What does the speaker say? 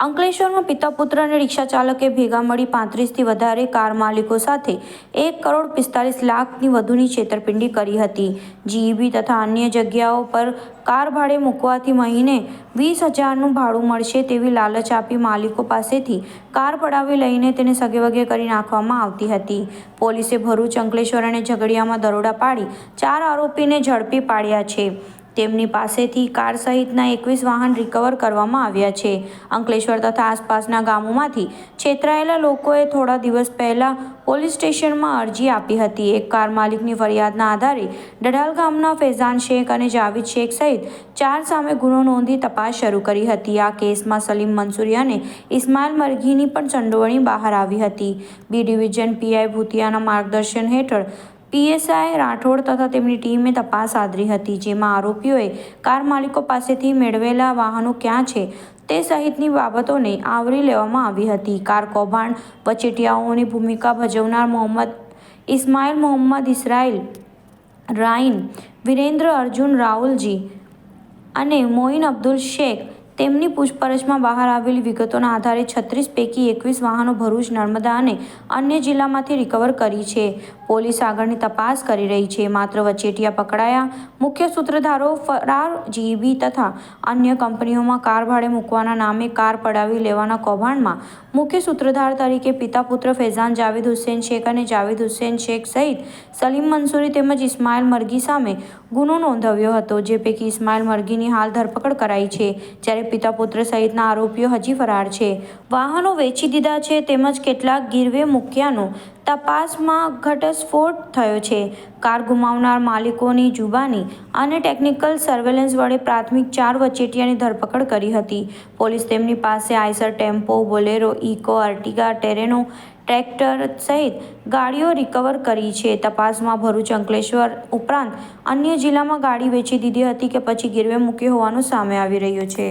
અંકલેશ્વરમાં પિતા પુત્ર અને રિક્ષા ચાલકે ભેગા મળી પાંત્રીસથી વધારે કાર માલિકો સાથે એક કરોડ પિસ્તાલીસ લાખની વધુની છેતરપિંડી કરી હતી. જીઈબી તથા અન્ય જગ્યાઓ પર કાર ભાડે મૂકવાથી મહિને વીસ હજારનું ભાડું મળશે તેવી લાલચ આપી માલિકો પાસેથી કાર પડાવી લઈને તેને સગેવગે કરી નાખવામાં આવતી હતી. પોલીસે ભરૂચ અંકલેશ્વર અને ઝઘડિયામાં દરોડા પાડી ચાર આરોપીને ઝડપી પાડ્યા છે. તેમની પાસેથી કાર સહિતના એકવીસ વાહન રિકવર કરવામાં આવ્યા છે. અંકલેશ્વર તથા આસપાસના ગામોમાંથી છેતરાયેલા લોકોએ થોડા દિવસ પહેલા પોલીસ સ્ટેશનમાં અરજી આપી હતી. એક કાર માલિકની ફરિયાદના આધારે ડઢાલ ગામના ફેઝાન શેખ અને જાવીદ શેખ સહિત ચાર સામે ગુનો નોંધી તપાસ શરૂ કરી હતી. આ કેસમાં સલીમ મંસૂરી અને ઇસ્માઇલ મરઘીની પણ સંડોવણી બહાર આવી હતી. બી ડિવિઝન પીઆઈ ભૂતિયાના માર્ગદર્શન હેઠળ પીએસઆઈ રાઠોડ તથા તેમની ટીમે તપાસ આદરી હતી, જેમાં આરોપીઓએ કાર માલિકો પાસેથી મેળવેલા વાહનો ક્યાં છે તે સહિતની બાબતોને આવરી લેવામાં આવી હતી. કાર કૌભાંડ વચેટિયાઓની ભૂમિકા ભજવનાર મોહમ્મદ ઇસ્માઇલ મોહમ્મદ ઇસરાઇલ રાઇન, વિરેન્દ્ર અર્જુન રાહુલજી અને મોઇન અબ્દુલ શેખ તેમની પૂછપરછમાં બહાર આવેલી વિગતોના આધારે છત્રીસ પૈકી એકવીસ વાહનો ભરૂચ, નર્મદા અને અન્ય જિલ્લામાંથી રિકવર કરી છે. પોલીસ આગળની તપાસ કરી રહી છે. માત્ર વચેટિયા પકડાયા. મુખ્ય સૂત્રધારો ફરાર જીબી તથા અન્ય કંપનીઓમાં કાર ભાડે મૂકવાના નામે કાર પડાવી લેવાના કૌભાંડમાં મુખ્ય સૂત્રધાર તરીકે પિતા પુત્ર ફૈઝાન જાવેદ હુસેન શેખ અને જાવેદ હુસેન શેખ સહિત સલીમ મંસૂરી તેમજ ઇસ્માઇલ મરઘી સામે ગુનો નોંધાવ્યો હતો, જે પૈકી ઇસ્માઇલ મરઘીની હાલ ધરપકડ કરાઈ છે. જ્યારે પિતા પુત્ર સહિતના આરોપીઓ હજી ફરાર છે. વાહનો વેચી દીધા છે તેમજ કેટલાક ગીરવે મૂક્યાનો તપાસમાં ઘટસ્ફોટ થયો છે. કાર ગુમાવનાર માલિકોની જુબાની અને ટેકનિકલ સર્વેલન્સ વડે પ્રાથમિક ચાર વચેટિયાની ધરપકડ કરી હતી. પોલીસ તેમની પાસે Eicher tempo, Bolero, Eeco, Ertiga, Terrano, tractor સહિત ગાડીઓ રિકવર કરી છે. તપાસમાં ભરૂચ, અંકલેશ્વર ઉપરાંત અન્ય જિલ્લામાં ગાડી વેચી દીધી હતી કે પછી ગીરવે મૂકી હોવાનું સામે આવી રહ્યું છે.